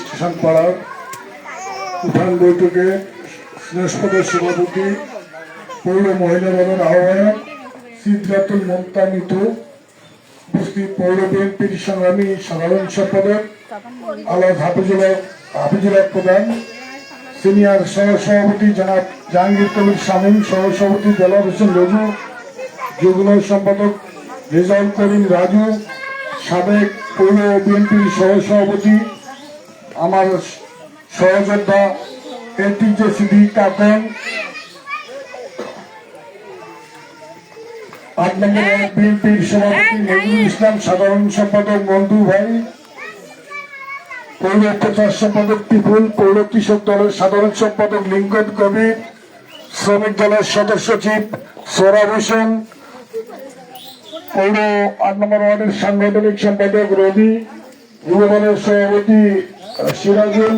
Station পাড়ার উঠান বৈঠকে স্নেহস্পদের সভাপতি, পৌর মহিলা দলের আহ্বায়ক সিদ্ধাতুল মমতা মিতু পৌর বিএনপির সংগ্রামী সাধারণ সম্পাদক আলাদ হাফিজুল হাফিজুল প্রধান, সিনিয়র সহ সভাপতি জনাব জাহাঙ্গীর কবির শামীম সহ সভাপতি দেলার হোসেন রজু, যুগ্ম সম্পাদক রেজাউল করিম রাজু, সাবেক পৌর বিএনপির সহ সভাপতি আমার সহযোদ্ধা এলটিজে সিডি কাকন আট নম্বর বিএনপির সভাপতি নজরুল ইসলাম, সাধারণ সম্পাদক মন্দু ভাই, পৌর প্রচার সম্পাদক টিপুল, পৌর কৃষক দলের সাধারণ সম্পাদক লিঙ্কন কবির, শ্রমিক দলের সদস্য চিফ সোরাব হোসেন, পৌর আট নম্বর ওয়ার্ডের সাংগঠনিক সম্পাদক রবি, যুব দলের সভাপতি সিরাজুল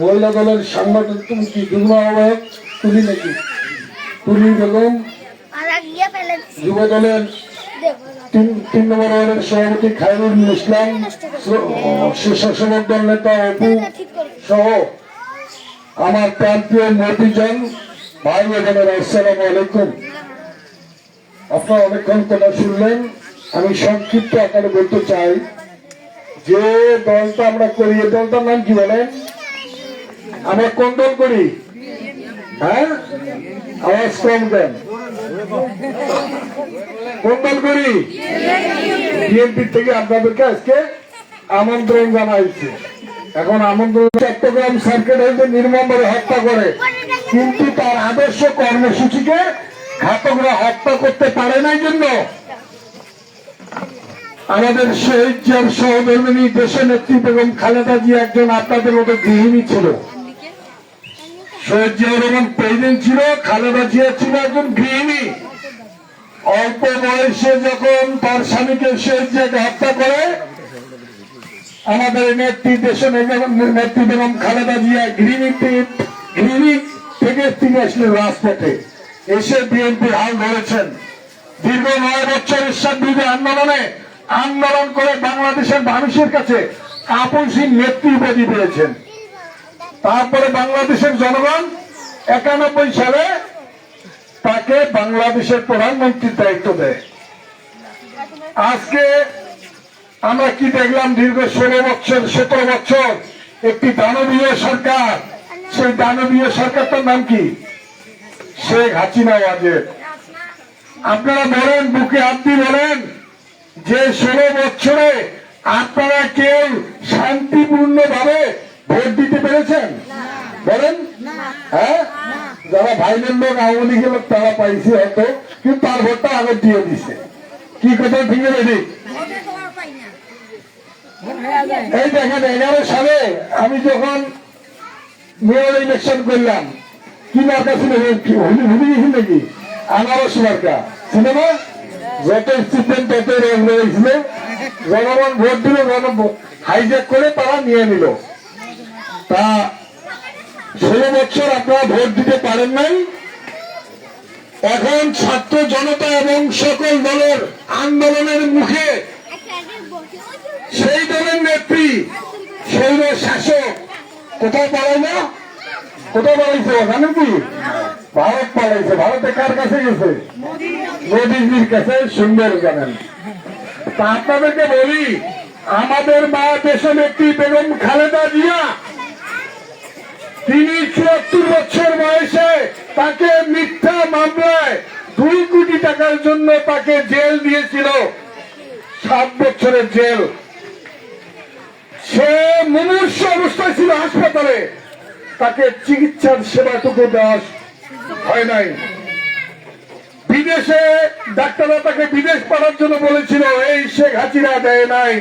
মহিলা দলের সাংগঠনিক যুগ্ম আহ্বায়ক নাকি? বেগম যুব দলের তিন নম্বর ওয়ার্ডের সভাপতি খায়রুল ইসলাম, স্বেচ্ছাসেবক দল নেতা অপু সহ আমার প্রান্তীয় মতিজন ভাই বোনেরা আসসালামু আলাইকুম। আপনারা অনেকক্ষণ কথা শুনলেন, আমি সংক্ষিপ্ত আকারে বলতে চাই যে দলটা আমরা করি, এই দলটার নাম কি বলেন? আমরা কোন দল করি? হ্যাঁ? দেন। কোন দল করি? বিএনপি থেকে আপনাদেরকে আজকে আমন্ত্রণ জানাইছে। এখন আমন্ত্রণ চট্টগ্রাম সার্কেট হইতে নির্মমভাবে হত্যা করে, কিন্তু তার আদর্শ কর্মসূচিকে ঘাতকরা হত্যা করতে পারে নাই জন্য। আমাদের শহীদ জিয়ার সহধর্মিনী দেশের নেত্রী বেগম খালেদা জিয়া একজন আপনাদের মতো গৃহিণী ছিল। শহীদ জিয়া রহমান প্রেসিডেন্ট ছিল, খালেদা জিয়া ছিল একজন গৃহিণী। অল্প বয়সে যখন তার স্বামীকে শহীদ জিয়াকে হত্যা করে, আমাদের নেত্রী দেশের নেত্রী বেগম খালেদা জিয়া গৃহিণী গৃহিণী থেকে তিনি আসলেন রাজপথে। এসে বিএনপি হাল ধরেছেন। দীর্ঘ নয় বছর ঈশ্বর বিরোধী আন্দোলনে আন্দোলন করে বাংলাদেশের মানুষের কাছে আপসীন নেত্রী উপাধি পেয়েছেন। তারপরে বাংলাদেশের জনগণ একানব্বই সালে তাকে বাংলাদেশের প্রধানমন্ত্রীর দায়িত্ব দেয়। আজকে আমরা কি দেখলাম, দীর্ঘ ষোলো বছর, সতেরো বছর একটি দানবীয় সরকার। সেই দানবীয় সরকারটার নাম কি? শেখ হাসিনা ওয়াজেদ। আপনারা বলেন, বুকে দিয়ে বলেন। যে ষোলো বছরে আপনারা কেউ শান্তিপূর্ণ ভাবে ভোট দিতে পেরেছেন? বলেন। হ্যাঁ? যারা ভাইদের লোক আওয়ামী লীগের লোক, তারা পাইছে হয়তো, কিন্তু তার ভোটটা আগে দিয়ে দিছে। কি কথা ঠিক আছে এই দেখেন, এগারো সালে আমি যখন মেয়র ইলেকশন করলাম, কি মার্কা ছিল? ভুলে গেছি নাকি? আনারস মার্কা সিনেমা? যত স্টুডেন্ট তত রোগ জনগণ ভোট দিল, জনগণ হাইজ্যাক করে তারা নিয়ে নিল। তা ষোলো বছর আপনারা ভোট দিতে পারেন নাই। এখন ছাত্র জনতা এবং সকল দলের আন্দোলনের মুখে সেই দলের নেত্রী সৈন্য শাসক, কোথায় পালাই না কোথায় পালাইছে জানেন কি? ভারত পালাইছে। ভারতে কার কাছে গেছে? মোদীজির কাছে সুন্দর জানেন। তা আপনাদেরকে বলি, আমাদের মা দেশের নেত্রী বেগম খালেদা জিয়া, তিনি চুয়াত্তর বছর বয়সে তাকে মিথ্যা মামলায় দুই কোটি টাকার জন্য তাকে জেল দিয়েছিল, সাত বছরের জেল। সে মুমূর্ষ অবস্থায় ছিল হাসপাতালে, তাকে চিকিৎসার সেবাটুকু দেওয়া হয় নাই। বিদেশে ডাক্তাররা তাকে বিদেশ পাঠার জন্য বলেছিল, এই শেখ হাসিনা দেয় নাই।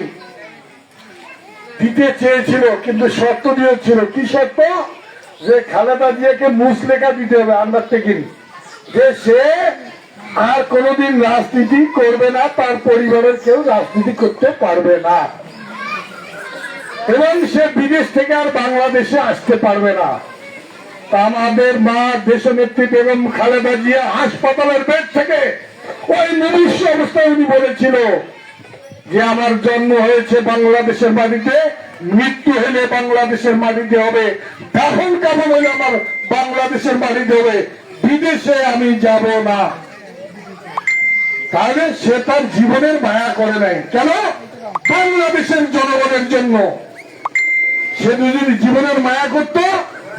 দিতে চেয়েছিল, কিন্তু শর্ত দিয়েছিল। কি শর্ত? যে খালেদা জিয়াকে মুসলেখা দিতে হবে আন্ডারটেকিং যে সে আর কোনোদিন রাজনীতি করবে না, তার পরিবারের কেউ রাজনীতি করতে পারবে না। এবং সে বিদেশ থেকে আর বাংলাদেশে আসতে পারবে না। আমাদের মা দেশনেত্রী বেগম খালেদা জিয়া হাসপাতালের বেড থেকে ওই মনুষ্য অবস্থায় উনি বলেছিল যে আমার জন্ম হয়েছে বাংলাদেশের বাড়িতে মৃত্যু হলে বাংলাদেশের মাটিতে হবে, দাফন কাফন হলে আমার বাংলাদেশের মাটিতে হবে, বিদেশে আমি যাব না। তাহলে সে তার জীবনের মায়া করে নাই। কেন? বাংলাদেশের জনগণের জন্য। সে যদি জীবনের মায়া করত।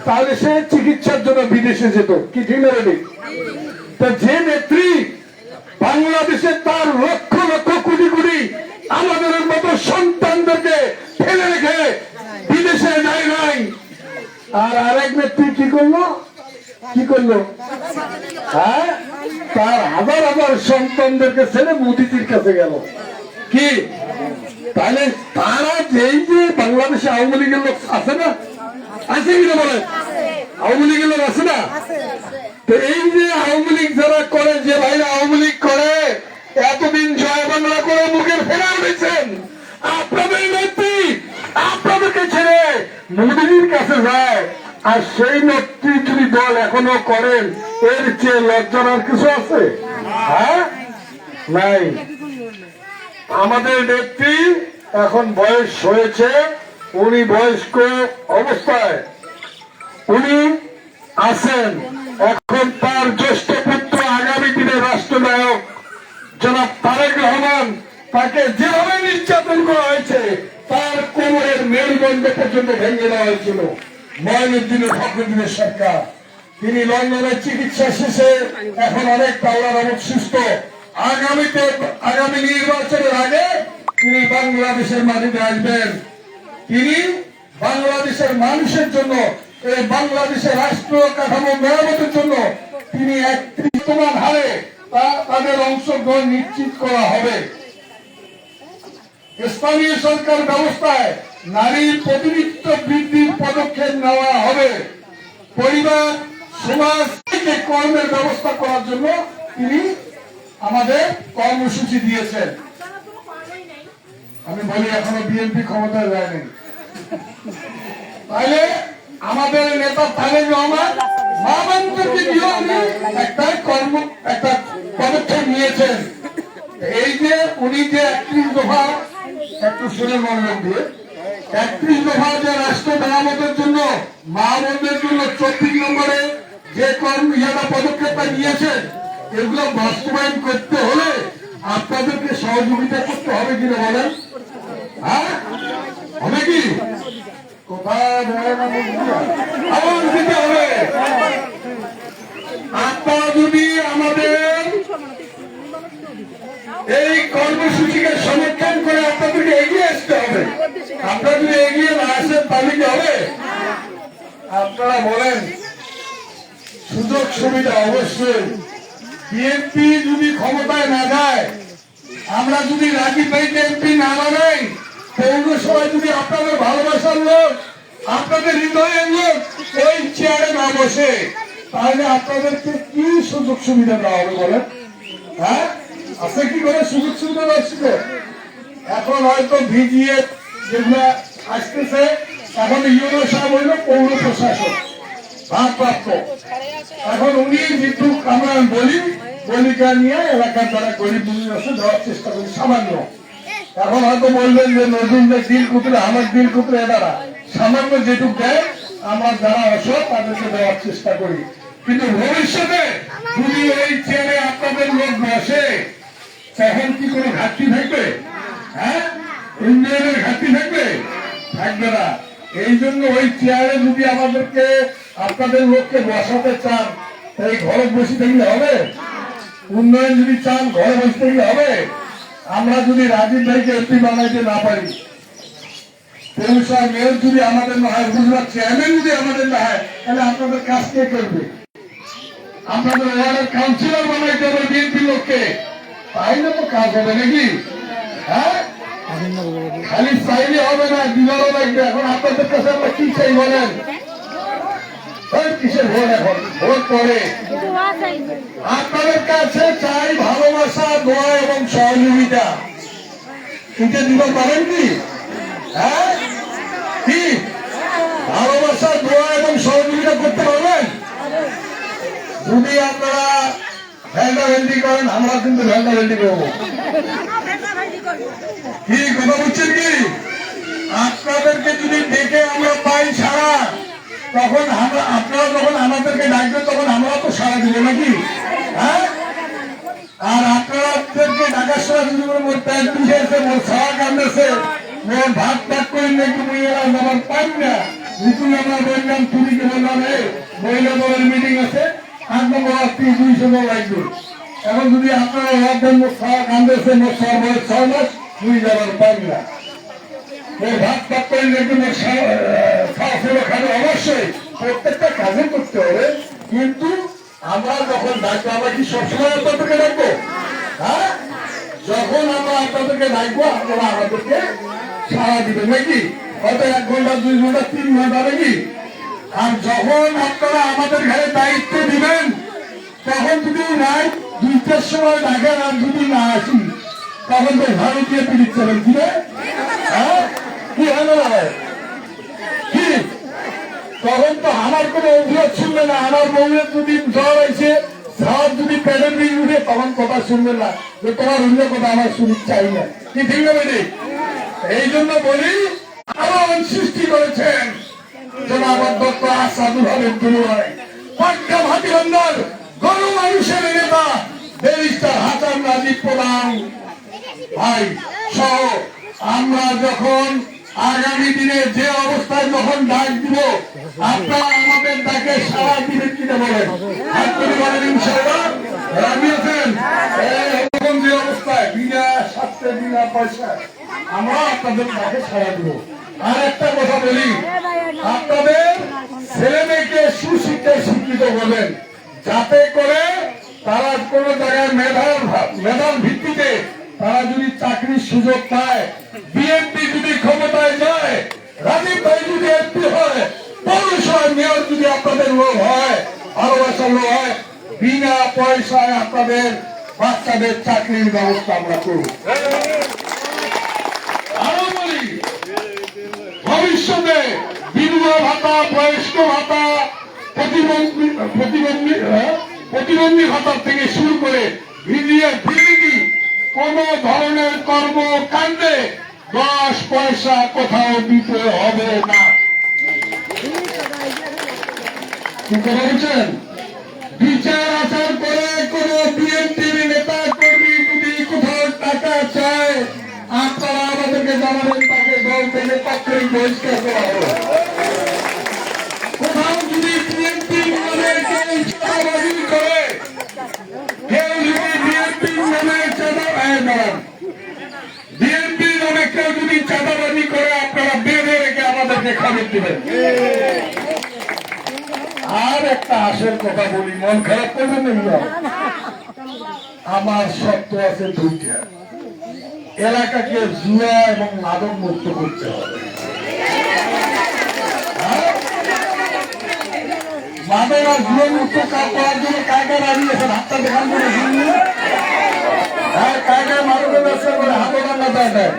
তাহলে সে চিকিৎসার জন্য বিদেশে যেত। কি ঠিক না তা যে নেত্রী বাংলাদেশে তার লক্ষ লক্ষ কোটি কোটি আমাদের মতো সন্তানদেরকে ফেলে রেখে বিদেশে যায় নাই। আর আরেক নেত্রী কি করল? কি করল? হ্যাঁ? তার হাজার হাজার সন্তানদেরকে ছেড়ে মোদিজির কাছে গেল। কি? তাহলে তারা যেই যে বাংলাদেশে আওয়ামী লীগের লোক আছে না আছে কিনা বলে? আওয়ামী লীগের লোক আছে না? তো এই যে আওয়ামী লীগ যারা করে যে ভাইরা আওয়ামী লীগ করে এতদিন জয় বাংলা করে মুখের ফেরা উঠেছেন। আপনাদের নেত্রী আপনাদেরকে ছেড়ে মোদীর কাছে যায়। আর সেই নেত্রী যদি দল এখনও করেন এর চেয়ে লজ্জার আর কিছু আছে? হ্যাঁ? নাই। আমাদের নেত্রী এখন বয়স হয়েছে উনি বয়স্ক অবস্থায়। উনি আছেন এখন তার জ্যেষ্ঠ পুত্র আগামী দিনে রাষ্ট্রনায়ক জনাব তারেক রহমান। তাকে যেভাবে নির্যাতন করা হয়েছে, তার কোমরের মেরুদণ্ড পর্যন্ত ভেঙে দেওয়া হয়েছিল। ময়নুদ্দিনের ফখরুদ্দিনের সরকার। তিনি লন্ডনের চিকিৎসা শেষে এখন অনেক আল্লাহর রহমত সুস্থ। আগামীতে, আগামী নির্বাচনের আগে তিনি বাংলাদেশের মাটিতে আসবেন। তিনি বাংলাদেশের মানুষের জন্য, এই বাংলাদেশের রাষ্ট্র কাঠামো মেরামতের জন্য তিনি এক বর্তমান হারে তাদের অংশগ্রহণ নিশ্চিত করা হবে। স্থানীয় সরকার ব্যবস্থায় নারীর প্রতিনিধিত্ব বৃদ্ধির পদক্ষেপ নেওয়া হবে। পরিবার, সমাজ থেকে কর্মের ব্যবস্থা করার জন্য তিনি আমাদের কর্মসূচি দিয়েছেন। আমি বলি এখনও বিএনপি ক্ষমতায় যায়নি তাহলে আমাদের নেতা তারেক রহমান দিয়েও উনি একটা কর্ম, একটা পদক্ষেপ নিয়েছেন। এই যে উনি যে একত্রিশ দফা, একটু শুনে মনোযোগ দিয়ে একত্রিশ দফা যে রাষ্ট্র মেরামতের জন্য, মা জন্য চব্বিশ নম্বরে যে কর্ম, ইয়াটা পদক্ষেপটা নিয়েছেন, এগুলো বাস্তবায়ন করতে হলে আপনাদেরকে সহযোগিতা করতে হবে কিনা বলেন? হ্যাঁ? হবে। কি যদি আমাদের এই কর্মসূচিকে সমর্থন করে আপনাদেরকে এগিয়ে আসতে হবে। আপনারা যদি এগিয়ে না আসেন, তাহলে কি হবে? আপনারা বলেন, সুযোগ সুবিধা অবশ্যই। বিএনপি যদি ক্ষমতায় না যায়, আমরা যদি রাজীব ভাইকে এমপি না বানাই পৌরসভায় যদি আপনাদের ভালোবাসার লোক, আপনাদের হৃদয়ের লোক ওই চেয়ারে না বসে। তাহলে আপনাদেরকে কি সুযোগ সুবিধা দেওয়া হবে বলেন? হ্যাঁ? আছে কি করে সুযোগ সুবিধা আসছে এখন হয়তো ভিজিয়ে যেগুলো আসতেছে, এখন ইউরো সাহেব হইল পৌর প্রশাসক, ভারপ্রাপ্ত। এখন উনি যেটু আমরা বলি, বলিকা নিয়ে এলাকার যারা গরিব আছে, দেওয়ার চেষ্টা করি, সামান্য। এখন হয়তো বলবেন যে নজরুলদের দিল কুতরে আমার দিল কুতরে এনারা। সামান্য যেটুক দেয়, আমরা যারা অসৎ তাদেরকে দেওয়ার চেষ্টা করি। কিন্তু ভবিষ্যতে যদি এই চেয়ারে আপনাদের লোক বসে, তখন কি কোনো ঘাটতি থাকবে? হ্যাঁ? উন্নয়নের ঘাটতি থাকবে? থাকবে না। এই জন্য ওই চেয়ারে যদি আমাদেরকে, আপনাদের লোককে বসাতে চান এই ঘরে বসে থাকলে হবে? উন্নয়ন যদি চান, ঘরে বসে থাকলে হবে? আমরা যদি রাজীব ভাইকে এমপি বানাইতে না পারি মেয়র যদি আমাদের না হয় গুজরাট চেয়ারম্যান যদি আমাদের না হয় তাহলে আপনাদের কাজ কে করবে? আপনাদের ওয়ার্ডের কাউন্সিলর বানাইতে হবে বিএনপি লোককে। তাইলে তো কাজ হবে নাকি? হ্যাঁ? খালি চাইলে হবে না, দিবারও লাগবে। এখন আপনাদের কাছে আমরা কি চাই বলেন? ওই কিসের ভোট আপনাদের কাছে চাই ভালোবাসা, দোয়া এবং সহযোগিতা। এটা দিতে পারেন কি? হ্যাঁ? কি? ভালোবাসা, দোয়া এবং সহযোগিতা করতে পারবেন? যদি আপনারা ভ্যান্ডা ভেন্ডি করেন, আমরা কিন্তু ভ্যান্ডা ভেন্ডি করব। কি, কথা বলছেন কি? আপনাদেরকে যদি ডেকে আমরা পাই সারা তখন আমরা, আপনারা যখন আমাদেরকে ডাকবেন, তখন আমরা তো সারা দিব নাকি? হ্যাঁ? আর আপনাদেরকে ডাকার সময় যদি বলে মোর প্যান্ট পিছিয়েছে ছাওয়া কান্দেছে মোর ভাত ভাত করে নাকি মুই এরা আমার পাই না। ঋতুল আমরা বললাম তুলিকে বললাম এ মহিলা দলের মিটিং আছে। আট নম্বর আপনি দুইশো দল লাগবে এখন যদি আপনারা ভাববেন মোর ছাওয়া কান্দেছে, মোট ছাওয়া বয়স ছয় মাস তুই যাবার পাই না। এই ভাত ভাত করে অবশ্যই। প্রত্যেকটা কাজে করতে হবে। কিন্তু আমরা যখন ডাকবো, আমরা কি সবসময় আপনাদেরকে ডাকবো? হ্যাঁ? যখন আমরা আপনাদেরকে নাকি? হয়তো এক ঘণ্টা, দুই ঘণ্টা, তিন ঘণ্টা, নাকি? আর যখন আপনারা আমাদের ঘরে দায়িত্ব দিবেন, তখন যদি রাত দুইটার সময় ডাকেন আর যদি না আসি তখন তো ভারতীয় পিড়িত রে? হ্যাঁ কি কি? তখন তো আমার কোনো অভিযোগ শুনবে না। আমার বউয়ের যদি জ্বর হয়েছে, জ্বর যদি পেটের দিকে উঠে, তখন কথা শুনবে না। যে তোমার অন্য কথা আমার শুনি চাই না। কি ঠিক না এই জন্য বলি, আরও সৃষ্টি করেছেন ভাই, সহ আমরা যখন আগামী দিনে যে অবস্থায় যখন ডাক দিব, আপনারা আমাদের ডাকে সারা দিবেন কিনা বলেন। করে বলেন পয়সা আমরা একটা কথা বলি, আপনাদের ছেলে মেয়েকে সুশিক্ষায় শিক্ষিত যাতে করে তারা কোন জায়গায় মেধার ভিত্তিতে তারা যদি চাকরির সুযোগ পায় বিএনপি যদি ক্ষমতায় যায়, রাজীব ভাই যদি এমপি হয়, পৌরসভার মেয়র যদি আপনাদের লোক হয়, ভালোবাসার লোক হয়, বিনা পয়সায় আপনাদের বাচ্চাদের চাকরির ব্যবস্থা আমরা করব আরও বলি ভবিষ্যতে বিধবা ভাতা, বয়স্ক ভাতা, প্রতিবন্ধী প্রতিবন্ধী হ্যাঁ? প্রতিবন্ধী ভাতা থেকে শুরু করে ভিডিও কোন ধরনের কর্মকাণ্ডে দশ পয়সা কোথাও দিতে হবে না। বিচার আচার করে কোন বিএনপির নেতা, কর্মী যদি কোথাও টাকা চায়, আপনারা আমাদেরকে জানাবেন, তাকে দল থেকে তাৎক্ষণিক বহিষ্কার করা হবে কোথাও যদি বিএনপি নামে কেউ চাঁদাবাজি করে কেউ যদি বিএনপি নামে আর একটা আশের কথা বলি, মন খারাপ করবেন আমার শর্ত আছে দুইটা। এলাকাকে জুয়া এবং মাদক মুক্ত করতে হবে? মাদক আর জুয়া মুক্ত করার জন্য কায়দা রাজি আছেন হাতটা দেখান করে শুনলি হ্যাঁ কায়দায় মাদকের ব্যবসা করে হাতে করেন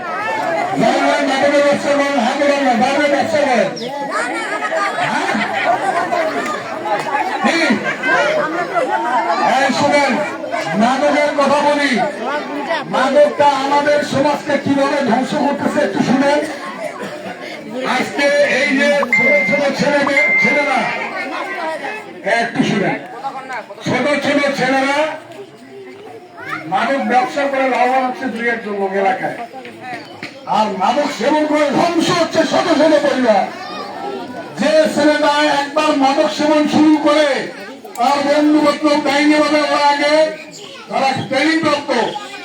শুনেন মাদকের কথা বলি। মাদকটা আমাদের সমাজকে কীভাবে ধ্বংস করতেছে একটু শুনেন। আজকে এই যে ছোট ছোট ছেলে ছেলেরা হ্যাঁ, একটু শুনেন। ছোট ছোট ছেলেরা মাদক ব্যবসা করে লাভবান হচ্ছে দুই একজন লোক এলাকায়। আর মাদক সেবন করে ধ্বংস হচ্ছে ছোট ছোট পরিবার। যে ছেলেটা একবার মাদক সেবন শুরু করে, তার বন্ধু বান্ধব ডাইনি ভাবে আগে তারা ট্রেনিং প্রাপ্ত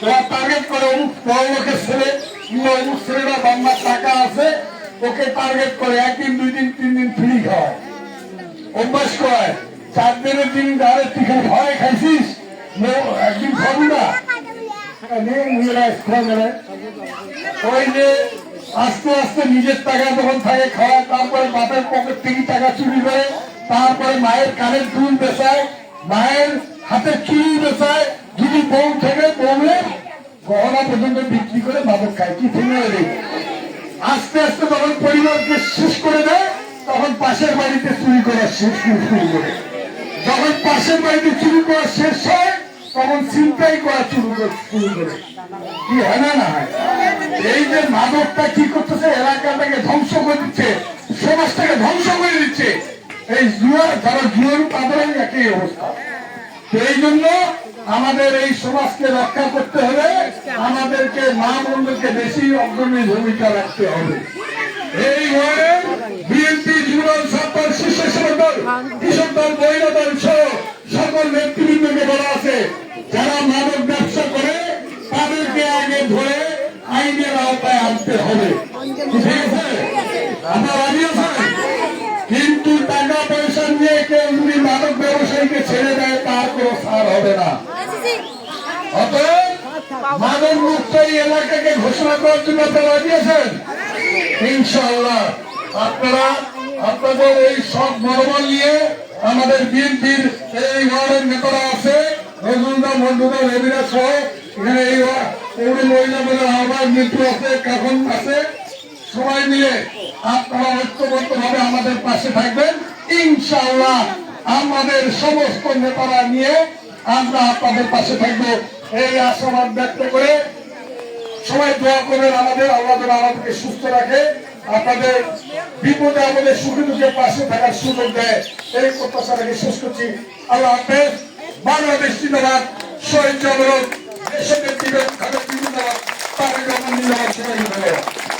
ওরা টার্গেট করে অমুক বড় ছেলে কিংবা অমুক ছেলেটা বাংলার টাকা আছে, ওকে টার্গেট করে, একদিন, দুই দিন, তিন দিন ফ্রি খাওয়ায় অভ্যাস করায় চার দিনের দিন আরে তুই ভয় খাইছিস? একদিন খাবি না। নে, নিজেরা খাওয়া যাবে। ওই যে আস্তে আস্তে নিজের টাকা যখন থাকে খাওয়া তারপরে বাপের পকেট থেকে টাকা চুরি করে তারপরে মায়ের কানের দুল বেচায় মায়ের হাতে চুরি বেচায় যদি বউ থেকে বউলে গহনা পর্যন্ত বিক্রি করে মাদক খায়। কি থেকে আস্তে আস্তে যখন পরিবারকে শেষ করে দেয় তখন পাশের বাড়িতে চুরি করা শেষ করে। যখন পাশের বাড়িতে চুরি করা শেষ হয় তখন চিন্তাই করা শুরু করে কি হয় না না হয়? এই যে মাদকটা কি করতেছে, এলাকাটাকে ধ্বংস করে দিচ্ছে, সমাজটাকে ধ্বংস করে দিচ্ছে। এই জুয়া যারা জুয়ার তাদের একই অবস্থা। এই জন্য আমাদের এই সমাজকে রক্ষা করতে হলে আমাদেরকে মা বন্ধুকে বেশি অগ্রণী ভূমিকা রাখতে হবে। এই ওয়ার্ডে বিএনপি যুবদল সরকার শীর্ষ সরকার কৃষক দল, মহিলা দল সহ সকল নেতৃবৃন্দকে বলা আছে যারা মাদক ব্যবসা করে, তাদেরকে আগে ধরে আইনের আওতায় আনতে হবে। আপনার রাজি কিন্তু টাকা পয়সা নিয়ে কেউ যদি মাদক ব্যবসায়ীকে ছেড়ে দেয়, তার কোনো ছাড় হবে না। অতএব মাদক মুক্ত এই এলাকাকে ঘোষণা করার জন্য আপনারা রাজি আছেন? ইনশাআল্লাহ। আপনারা, আপনাদের এই সব মনোবল নিয়ে আমাদের বিএনপির এই ওয়ার্ডের নেতারা আছে। রেবিরা সহ এখানে এই ওয়া- পৌর মহিলা বলে মৃত্যু আছে আছে। সবাই মিলে আপনারা ঐক্যবদ্ধ ভাবে আমাদের পাশে থাকবেন। ইনশাআল্লাহ আমাদের সমস্ত নেতারা নিয়ে আমরা আপনাদের পাশে থাকব। এই আশাবাদ ব্যক্ত করে সবাই দোয়া করবেন, আমাদের আল্লাহ আমাদেরকে সুস্থ রাখে। আপনাদের বিপদে আমাদের সুখে দুঃখে পাশে থাকার সুযোগ দেয়। এই প্রত্যাশা রেখে শেষ করছি। আল্লাহ হাফেজ। বাংলাদেশ জিন্দাবাদ। শহীদ জগরত দেশের জিন্দাবাদ তাদের তাদের জিন্দাবাদ সবাই